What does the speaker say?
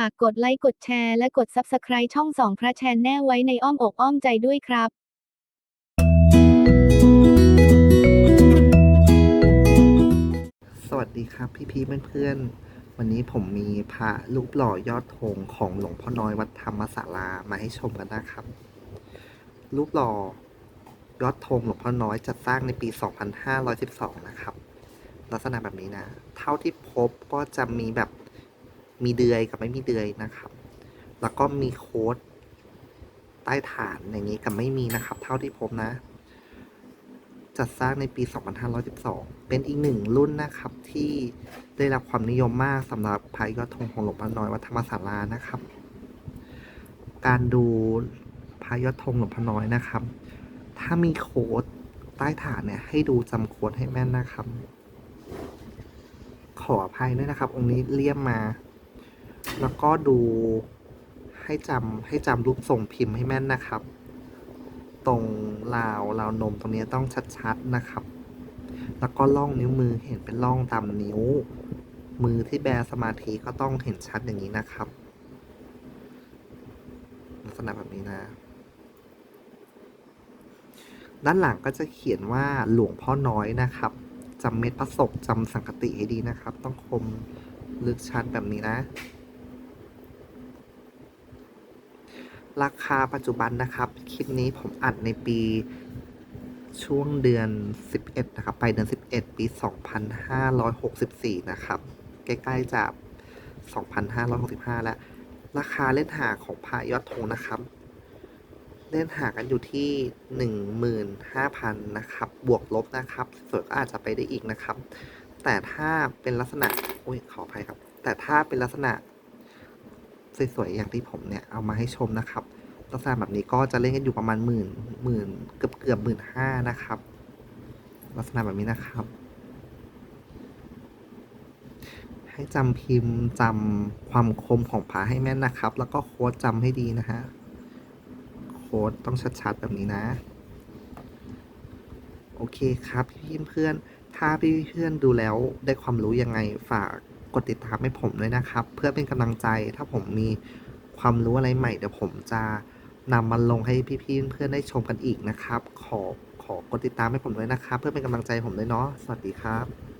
ฝากกดไลค์กดแชร์และกด Subscribe ช่องสองพระแชนแน่ไว้ในอ้อมอกอ้อมใจด้วยครับสวัสดีครับพี่พีเพื่อนๆ วันนี้ผมมีพระรูปหล่อยอดธงของหลวงพ่อน้อยวัดธรรมศาลามาให้ชมกันนะครับ รูปหล่อยอดธงหลวงพ่อน้อยจัดสร้างในปี 2512 นะครับ ลักษณะแบบนี้นะ เท่าที่พบก็จะมีแบบ มีเดือยกับไม่มีเดือยนะครับ แล้วก็มีโค้ดใต้ฐานอย่างนี้กับไม่มีนะครับ เท่าที่พบนะ จัดสร้างในปี 2512 เป็นอีกหนึ่งรุ่นนะครับที่ได้รับความนิยมมากสำหรับพระยอดธงของหลวงพ่อน้อยวัดธรรมศาลานะครับ การดูพระยอดธงหลวงพ่อน้อยนะครับ ถ้ามีโค้ดใต้ฐานเนี่ยให้ดูจำโค้ดให้แม่นนะครับ ขออภัยด้วยนะครับ องค์นี้เลี่ยมมา แล้วก็ดูให้จำให้จำรูปทรงพิมพ์ให้แม่นนะครับ ตรงราวราวนมตรงนี้ต้องชัดๆนะครับ แล้วก็ล่องนิ้วมือเห็นเป็นล่องตามนิ้ว มือที่แบสมาธิก็ต้องเห็นชัดอย่างนี้นะครับ ลักษณะแบบนี้นะ ด้านหลังก็จะเขียนว่าหลวงพ่อน้อยนะครับจำเม็ดประสบจำสังกติให้ดีนะครับ ต้องคมลึกชัดแบบนี้นะ ราคาปัจจุบันนะครับ คลิปนี้ผมอัดในปีช่วงเดือน 11 นะครับ ไปเดือน 11 ปี 2564 นะครับ ใกล้ๆจะ2565 แล้ว ราคาเล่นหาของพระยอดธงนะครับ เล่นหากันอยู่ที่ 15,000 นะครับ บวกลบนะครับส่วนก็อาจจะไปได้อีกนะครับ แต่ถ้าเป็นลักษณะอุ้ยขออภัยครับ แต่ถ้าเป็นลักษณะ สวยๆอย่างที่ผมเนี่ยเอามาให้ชมนะครับลักษณะแบบนี้ก็จะเล่นกันอยู่ประมาณหมื่นหมื่นเกือบเกือบหมื่นห้านะครับ ลักษณะแบบนี้นะครับ ให้จำพิมพ์จำความคมของผาให้แม่นนะครับ แล้วก็โค้ดจำให้ดีนะฮะโค้ดต้องชัดๆแบบนี้นะ โอเคครับพี่เพื่อนๆถ้าพี่เพื่อนดูแล้วได้ความรู้ยังไงฝาก กดติดตามให้ผมด้วยนะครับ เพื่อเป็นกำลังใจถ้าผมมีความรู้อะไรใหม่เดี๋ยวผมจะนำมันลงให้พี่ๆเพื่อนได้ชมกันอีกนะครับ ขอขอกดติดตามให้ผมด้วยนะครับ เพื่อเป็นกำลังใจผมด้วยเนาะสวัสดีครับ